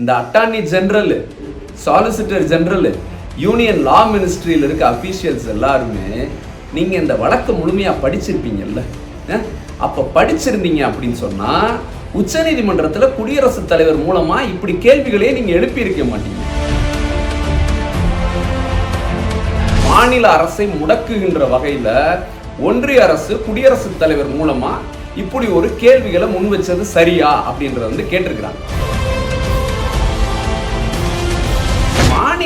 இந்த attorney general solicitor general union law மினிஸ்ட்ரியில் இருக்க officials எல்லாருமே நீங்கள் இந்த வழக்கை முழுமையாக படிச்சிருப்பீங்கல்ல? அப்போ படிச்சிருந்தீங்க அப்படின்னு சொன்னால் உச்சநீதிமன்றத்தில் குடியரசுத் தலைவர் மூலமாக இப்படி கேள்விகளே நீங்கள் எழுப்பியிருக்க மாட்டீங்க. மாநில அரசை முடக்குகின்ற வகையில் ஒன்றிய அரசு குடியரசுத் தலைவர் மூலமா இப்படி ஒரு கேள்விகளை முன் வச்சது சரியா அப்படின்றத வந்து கேட்டிருக்கிறாங்க.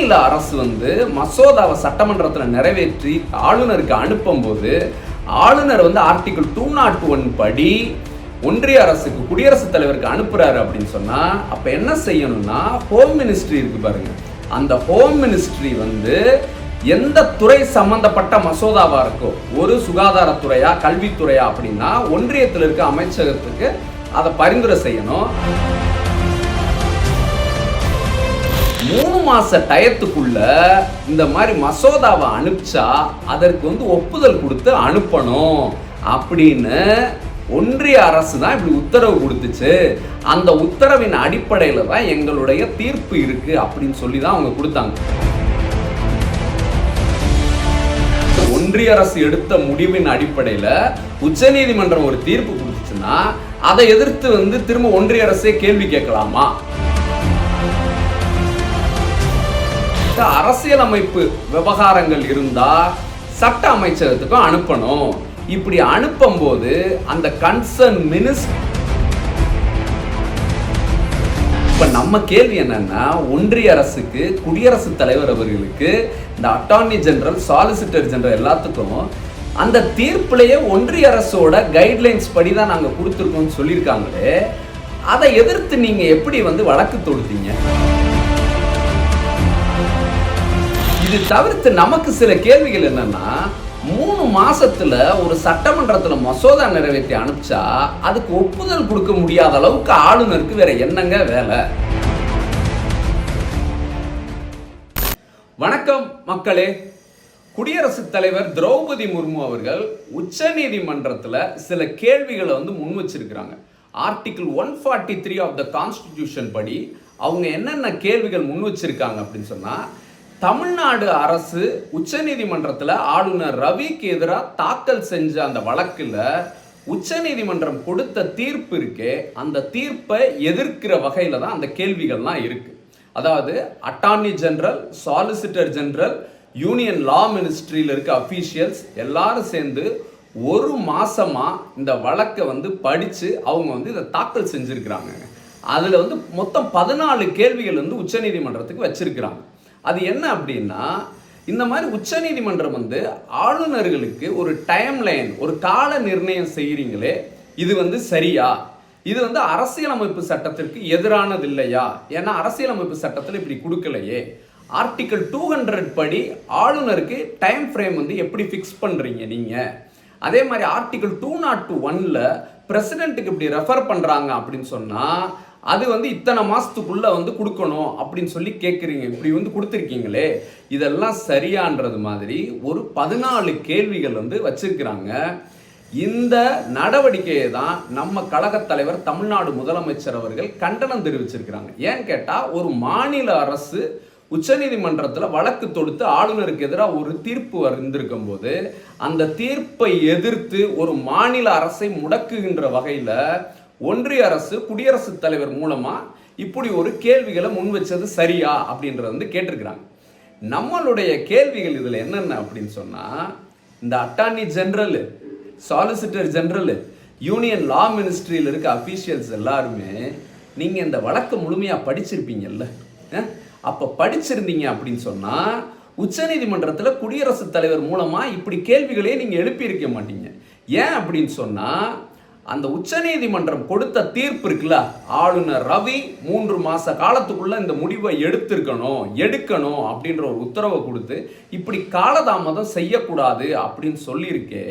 மாநில அரசு வந்து மசோதாவை சட்டமன்றத்தில் நிறைவேற்றி ஆளுநருக்கு அனுப்பும்போது ஆளுநர் வந்து ஆர்டிகிள் டூ நாட் ஒன் படி ஒன்றிய அரசுக்கு குடியரசுத் தலைவருக்கு அனுப்புறாரு அப்படின்னு சொன்னா அப்ப என்ன செய்யணும்னா ஹோம் மினிஸ்ட்ரி இருக்கு பாருங்க. அந்த ஹோம் மினிஸ்ட்ரி வந்து எந்த துறை சம்பந்தப்பட்ட மசோதாவா இருக்கோ ஒரு சுகாதாரத்துறையா கல்வித்துறையா அப்படின்னா ஒன்றியத்தில் இருக்க அமைச்சகத்துக்கு அதை பரிந்துரை செய்யணும். மூணு மாச டயத்துக்குள்ள இந்த மாதிரி மசோதாவை அனுப்பிச்சா அதற்கு வந்து ஒப்புதல் கொடுத்து அனுப்பணும் அப்படின்னு ஒன்றிய அரசு தான் இப்படி உத்தரவு கொடுத்துச்சு. அந்த உத்தரவின் அடிப்படையில் தான் எங்களுடைய தீர்ப்பு இருக்கு அப்படின்னு சொல்லி தான் அவங்க கொடுத்தாங்க. ஒன்றிய அரசு எடுத்த முடிவின் அடிப்படையில் உச்சநீதிமன்றம் ஒரு தீர்ப்பு கொடுத்துச்சுன்னா அதை எதிர்த்து வந்து திரும்ப ஒன்றிய அரசே கேள்வி கேட்கலாமா? அரசியலமைப்பு விவகாரங்கள் இருந்தா சட்ட அமைச்சகத்துக்கும் அனுப்பணும். இப்படி அனுப்பும்போது அந்த கன்சர்ன் மினிஸ்டர் இப்ப நம்ம கேள்வி என்னன்னா ஒன்றிய அரசுக்கு குடியரசுத் தலைவர் அவர்களுக்கு இந்த அட்டார்னி ஜெனரல் சாலிசிட்டர் ஜெனரல் எல்லாத்துக்கும் அந்த தீர்ப்பிலேயே ஒன்றிய அரசோட கைட்லைன்ஸ் படி தான் நாங்கள் கொடுத்துருக்கோம்னு சொல்லியிருக்காங்களே அதை எதிர்த்து நீங்கள் எப்படி வந்து வழக்கு தொடுத்தீங்க? இது தவிர்த்து நமக்கு சில கேள்விகள் என்னன்னா மூணு மாசத்துல ஒரு சட்டமன்றத்துல மசோதா நிறைவேற்றி அனுப்பிச்சா அதுக்கு ஒப்புதல் கொடுக்க முடியாத அளவுக்கு ஆளுநருக்கு வேற என்னங்க வேலை? வணக்கம் மக்களே. குடியரசுத் தலைவர் திரௌபதி முர்மு அவர்கள் உச்சநீதிமன்றத்தில் சில கேள்விகளை வந்து முன் வச்சிருக்கிறாங்க. Article one forty three of the constitution படி அவங்க என்னென்ன கேள்விகள் முன் வச்சிருக்காங்க அப்படின்னு சொன்னால் தமிழ்நாடு அரசு உச்சநீதிமன்றத்தில் ஆளுநர் ரவிக்கு எதிராக தாக்கல் செஞ்ச அந்த வழக்கில் உச்சநீதிமன்றம் கொடுத்த தீர்ப்பு இருக்கே அந்த தீர்ப்பை எதிர்க்கிற வகையில் தான் அந்த கேள்விகள்லாம் இருக்கு. அதாவது attorney general solicitor general union law மினிஸ்ட்ரியில் இருக்க அஃபீஷியல்ஸ் எல்லாரும் சேர்ந்து ஒரு மாசமாக இந்த வழக்கை வந்து படித்து அவங்க வந்து இதை தாக்கல் செஞ்சுருக்கிறாங்க. அதில் வந்து மொத்தம் பதினாலு கேள்விகள் வந்து உச்சநீதிமன்றத்துக்கு வச்சுருக்கிறாங்க. அது என்ன அப்படின்னா இந்த மாதிரி உச்சநீதிமன்றம் வந்து ஆளுநர்களுக்கு ஒரு டைம் லைன் ஒரு கால நிர்ணயம் செய்கிறீங்களே இது வந்து சரியா? இது வந்து அரசியலமைப்பு சட்டத்திற்கு எதிரானது இல்லையா ஏன்னா அரசியலமைப்பு சட்டத்தில் இப்படி கொடுக்கலையே. ஆர்டிக்கல் டூ ஹண்ட்ரட் படி ஆளுநருக்கு டைம் ஃப்ரேம் வந்து எப்படி ஃபிக்ஸ் பண்ணுறீங்க நீங்கள் அதே மாதிரி ஆர்டிக்கல் டூ நாட் டூ ஒனில் பிரசிடென்ட்டுக்கு இப்படி ரெஃபர் பண்ணுறாங்க அப்படின்னு சொன்னால் அது வந்து இத்தனை மாதத்துக்குள்ளே வந்து கொடுக்கணும் அப்படின்னு சொல்லி கேட்குறீங்க இப்படி வந்து கொடுத்துருக்கீங்களே. இதெல்லாம் சரியான்றது மாதிரி ஒரு பதினாலு கேள்விகள் வந்து வச்சுருக்கிறாங்க. இந்த நடவடிக்கையை தான் நம்ம கழகத் தலைவர் தமிழ்நாடு முதலமைச்சர் அவர்கள் கண்டனம் தெரிவிச்சிருக்கிறாங்க. ஏன்னு கேட்டால் ஒரு மாநில அரசு உச்சநீதிமன்றத்தில் வழக்கு தொடுத்து ஆளுநருக்கு எதிராக ஒரு தீர்ப்பு வந்திருக்கும் போது அந்த தீர்ப்பை எதிர்த்து ஒரு மாநில அரசை முடக்குகின்ற வகையில் ஒன்றிய அரசு குடியரசுத் தலைவர் மூலமாக இப்படி ஒரு கேள்விகளை முன் வச்சது சரியா அப்படின்றத வந்து கேட்டிருக்கிறாங்க. நம்மளுடைய கேள்விகள் இதில் என்னென்ன அப்படின்னு சொன்னால் இந்த attorney general solicitor general union law மினிஸ்ட்ரியில் இருக்க அஃபீஷியல்ஸ் எல்லாருமே நீங்கள் இந்த வழக்கை முழுமையாக படிச்சிருப்பீங்கல்ல? அப்போ படிச்சிருந்தீங்க அப்படின்னு சொன்னால் உச்சநீதிமன்றத்தில் குடியரசுத் தலைவர் மூலமாக இப்படி கேள்விகளே நீங்கள் எழுப்பியிருக்க மாட்டீங்க. ஏன் அப்படின்னு சொன்னால் அந்த உச்சநீதிமன்றம் கொடுத்த தீர்ப்பு இருக்குல்ல? ஆளுநர் ரவி மூன்று மாச காலத்துக்குள்ள இந்த முடிவை எடுத்திருக்கணும் எடுக்கணும் அப்படின்ற ஒரு உத்தரவை கொடுத்து இப்படி காலதாமதம் செய்யக்கூடாது அப்படின்னு சொல்லியிருக்கே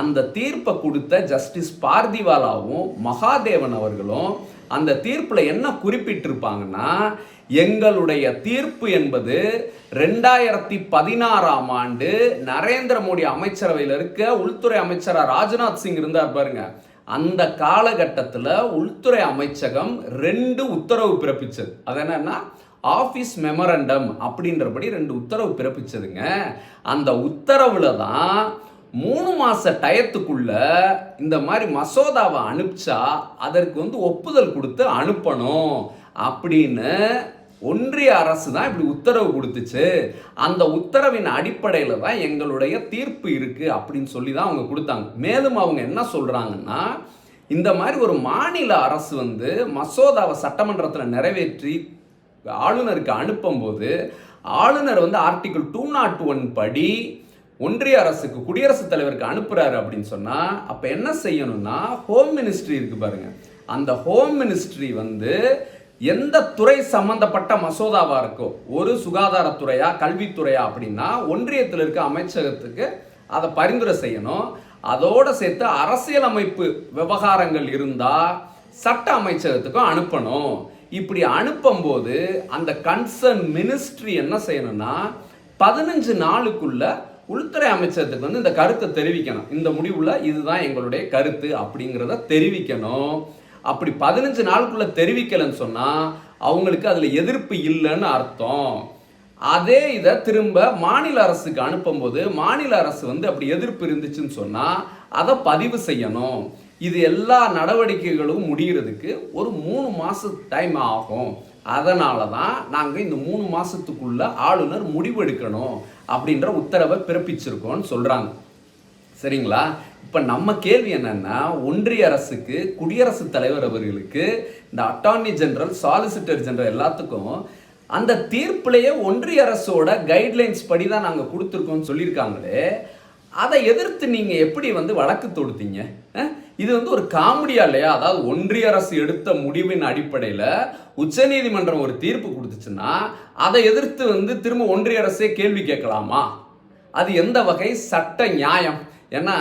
அந்த தீர்ப்பை கொடுத்த ஜஸ்டிஸ் பார்திவாலாவும் மகாதேவன் அவர்களும் அந்த தீர்ப்பில் என்ன குறிப்பிட்டிருப்பாங்கன்னா எங்களுடைய தீர்ப்பு என்பது ரெண்டாயிரத்தி பதினாறாம் ஆண்டு நரேந்திர மோடி அமைச்சரவையில் இருக்க உள்துறை அமைச்சராக ராஜ்நாத் சிங் இருந்தார் பாருங்க. அந்த காலகட்டத்தில் உள்துறை அமைச்சகம் ரெண்டு உத்தரவு பிறப்பிச்சது. அது என்னன்னா ஆஃபீஸ் மெமரண்டம் அப்படின்றபடி ரெண்டு உத்தரவு பிறப்பிச்சதுங்க. அந்த உத்தரவில் தான் மூணு மாத டயத்துக்குள்ள இந்த மாதிரி மசோதாவை அனுப்பிச்சா அதற்கு வந்து ஒப்புதல் கொடுத்து அனுப்பணும் அப்படின்னு ஒன்றிய அரசு தான் இப்படி உத்தரவு கொடுத்துச்சு. அந்த உத்தரவின் அடிப்படையில் தான் எங்களுடைய தீர்ப்பு இருக்குது அப்படின்னு சொல்லி தான் அவங்க கொடுத்தாங்க. மேலும் அவங்க என்ன சொல்கிறாங்கன்னா இந்த மாதிரி ஒரு மாநில அரசு வந்து மசோதாவை சட்டமன்றத்தில் நிறைவேற்றி ஆளுநருக்கு அனுப்பும்போது ஆளுநர் வந்து ஆர்டிகிள் டூ நாட் ஒன் படி ஒன்றிய அரசுக்கு குடியரசுத் தலைவருக்கு அனுப்புகிறாரு அப்படின்னு சொன்னால் அப்போ என்ன செய்யணும்னா ஹோம் மினிஸ்ட்ரி இருக்குது பாருங்க. அந்த ஹோம் மினிஸ்ட்ரி வந்து எந்த துறை சம்பந்தப்பட்ட மசோதாவாக இருக்கோ ஒரு சுகாதாரத்துறையா கல்வித்துறையா அப்படின்னா ஒன்றியத்தில் இருக்க அமைச்சகத்துக்கு அதை பரிந்துரை செய்யணும். அதோடு சேர்த்து அரசியலமைப்பு விவகாரங்கள் இருந்தால் சட்ட அமைச்சகத்துக்கும் அனுப்பணும். இப்படி அனுப்பும்போது அந்த கன்சர்ன் மினிஸ்ட்ரி என்ன செய்யணும்னா பதினஞ்சு நாளுக்குள்ள உள்துறை அமைச்சகத்துக்கு வந்து இந்த கருத்தை தெரிவிக்கணும். இந்த முடிவில் இதுதான் எங்களுடைய கருத்து அப்படிங்கிறத தெரிவிக்கணும். அப்படி பதினஞ்சு நாளுக்குள்ள தெரிவிக்கலைன்னு சொன்னால் அவங்களுக்கு அதில் எதிர்ப்பு இல்லைன்னு அர்த்தம். அதே இதை திரும்ப மாநில அரசுக்கு அனுப்பும்போது மாநில அரசு வந்து அப்படி எதிர்ப்பு இருந்துச்சுன்னு சொன்னால் அதை பதிவு செய்யணும். இது எல்லா நடவடிக்கைகளும் முடிகிறதுக்கு ஒரு மூணு மாசம் டைம் ஆகும். அதனால தான் நாங்கள் இந்த மூணு மாதத்துக்குள்ளே ஆளுநர் முடிவெடுக்கணும் அப்படின்ற உத்தரவை பிறப்பிச்சிருக்கோம்னு சொல்கிறாங்க சரிங்களா? இப்போ நம்ம கேள்வி என்னன்னா ஒன்றிய அரசுக்கு குடியரசுத் தலைவர் அவர்களுக்கு இந்த அட்டார்னி ஜெனரல் சாலிசிட்டர் ஜெனரல் எல்லாத்துக்கும் அந்த தீர்ப்புலேயே ஒன்றிய அரசோட கைட்லைன்ஸ் படி தான் நாங்கள் கொடுத்துருக்கோம்னு சொல்லியிருக்காங்களே. அதை எதிர்த்து நீங்கள் எப்படி வந்து வழக்கு தொடுத்தீங்க? இது வந்து ஒரு காமெடியா இல்லையா? அதாவது ஒன்றிய அரசு எடுத்த முடிவின் அடிப்படையில் உச்சநீதிமன்றம் ஒரு தீர்ப்பு கொடுத்துச்சுன்னா அதை எதிர்த்து வந்து திரும்ப ஒன்றிய அரசே கேள்வி கேட்கலாமா? அது எந்த வகை சட்ட நியாயம்? ஏன்னா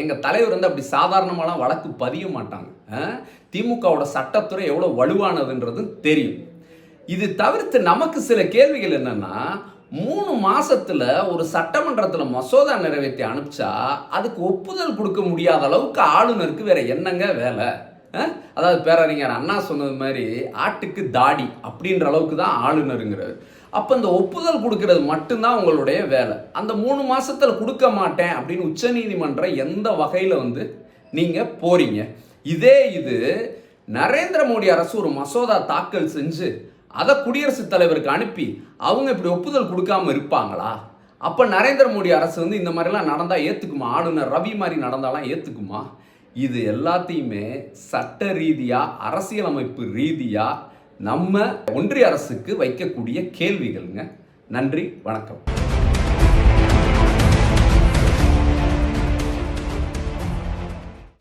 எங்கள் தலைவர் வந்து அப்படி சாதாரணமாலாம் வழக்கு பதிய மாட்டாங்க. திமுகவோட சட்டத்துறை எவ்வளோ வலுவானதுன்றது தெரியும். இது தவிர்த்து நமக்கு சில கேள்விகள் என்னென்னா மூணு மாசத்துல ஒரு சட்டமன்றத்தில் மசோதா நிறைவேற்றி அனுப்பிச்சா அதுக்கு ஒப்புதல் கொடுக்க முடியாத அளவுக்கு ஆளுநருக்கு வேற என்னங்க வேலை? அதாவது பேரறிஞர் அண்ணா சொன்னது மாதிரி ஆட்டுக்கு தாடி அப்படின்ற அளவுக்கு தான் ஆளுநருங்கிறது அப்போ இந்த ஒப்புதல் கொடுக்கறது மட்டும்தான் உங்களுடைய வேலை. அந்த மூணு மாதத்தில் கொடுக்க மாட்டேன் அப்படின்னு உச்சநீதிமன்றம் எந்த வகையில் வந்து நீங்கள் போகிறீங்க இதே இது நரேந்திர மோடி அரசு ஒரு மசோதா தாக்கல் செஞ்சு அதை குடியரசுத் தலைவருக்கு அனுப்பி அவங்க இப்படி ஒப்புதல் கொடுக்காம இருப்பாங்களா? அப்போ நரேந்திர மோடி அரசு வந்து இந்த மாதிரிலாம் நடந்தால் ஏற்றுக்குமா ஆளுநர் ரவி மாதிரி நடந்தாலாம் ஏற்றுக்குமா இது எல்லாத்தையுமே சட்ட ரீதியாக அரசியலமைப்பு ரீதியாக நம்ம ஒன்றிய அரசுக்கு வைக்கக்கூடிய கேள்விகள்ங்க. நன்றி வணக்கம்.